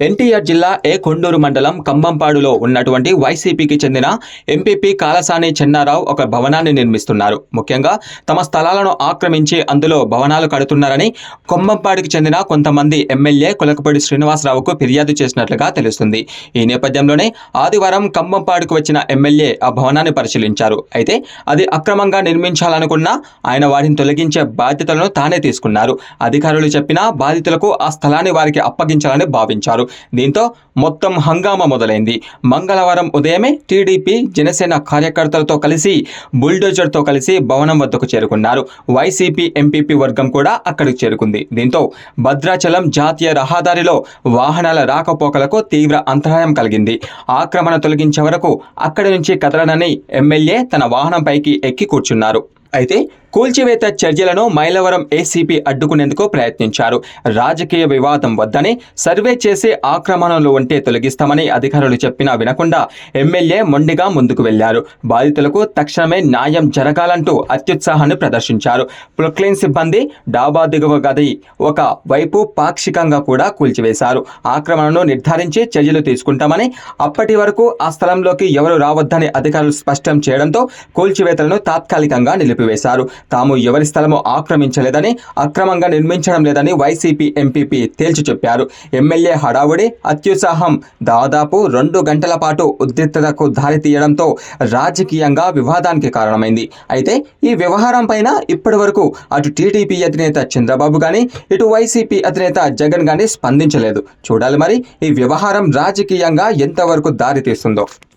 ఎన్టీఆర్ జిల్లా ఏ కొండూరు మండలం కంబంపాడులో ఉన్నటువంటి వైసీపీకి చెందిన ఎంపీపీ కాలసాని చెన్నారావు ఒక భవనాన్ని నిర్మిస్తున్నారు. ముఖ్యంగా తమ స్థలాలను ఆక్రమించి అందులో భవనాలు కడుతున్నారని కొంబంపాడుకి చెందిన కొంతమంది ఎమ్మెల్యే కులకపూడి శ్రీనివాసరావుకు ఫిర్యాదు చేసినట్లుగా తెలుస్తుంది. ఈ నేపథ్యంలోనే ఆదివారం కంబంపాడుకు వచ్చిన ఎమ్మెల్యే ఆ భవనాన్ని పరిశీలించారు. అయితే అది అక్రమంగా నిర్మించాలనుకున్నా ఆయన వాటిని తొలగించే బాధ్యతలను తానే తీసుకున్నారు. అధికారులు చెప్పినా బాధితులకు ఆ స్థలాన్ని వారికి అప్పగించాలని భావించారు. దీంతో మొత్తం హంగామా మొదలైంది. మంగళవారం ఉదయమే టీడీపీ జనసేన కార్యకర్తలతో కలిసి బుల్డోజర్తో కలిసి భవనం వద్దకు చేరుకున్నారు. వైసీపీ ఎంపీపీ వర్గం కూడా అక్కడికి చేరుకుంది. దీంతో భద్రాచలం జాతీయ రహదారిలో వాహనాల రాకపోకలకు తీవ్ర అంతరాయం కలిగింది. ఆక్రమణ తొలగించే వరకు అక్కడి నుంచి కదలనని ఎమ్మెల్యే తన వాహనంపైకి ఎక్కి కూర్చున్నారు. అయితే కూల్చివేత చర్యలను మైలవరం ఏసీపీ అడ్డుకునేందుకు ప్రయత్నించారు. రాజకీయ వివాదం వద్దని సర్వే చేసి ఆక్రమణలు ఉంటే తొలగిస్తామని అధికారులు చెప్పినా వినకుండా ఎమ్మెల్యే మొండిగా ముందుకు వెళ్ళారు. బాధితులకు తక్షణమే న్యాయం జరగాలంటూ అత్యుత్సాహాన్ని ప్రదర్శించారు. ప్రొక్లైన్ సిబ్బంది డాబా దిగువ గది ఒక వైపు పాక్షికంగా కూడా కూల్చివేశారు. ఆక్రమణను నిర్ధారించి చర్యలు తీసుకుంటామని అప్పటి వరకు ఆ స్థలంలోకి ఎవరు రావద్దని అధికారులు స్పష్టం చేయడంతో కూల్చివేతలను తాత్కాలికంగా నిలిపివేశారు. తాము ఎవరి స్థలము ఆక్రమించలేదని అక్రమంగా నిర్మించడం లేదని వైసీపీ ఎంపీపీ తేల్చి చెప్పారు. ఎమ్మెల్యే హడావుడి అత్యుత్సాహం దాదాపు రెండు గంటల పాటు ఉద్రిక్తతకు దారితీయడంతో రాజకీయంగా వివాదానికి కారణమైంది. అయితే ఈ వ్యవహారం పైన ఇప్పటి వరకు అటు టీడీపీ అధినేత చంద్రబాబు కానీ ఇటు వైసీపీ అధినేత జగన్ కానీ స్పందించలేదు. చూడాలి మరి ఈ వ్యవహారం రాజకీయంగా ఎంతవరకు దారి తీస్తుందో.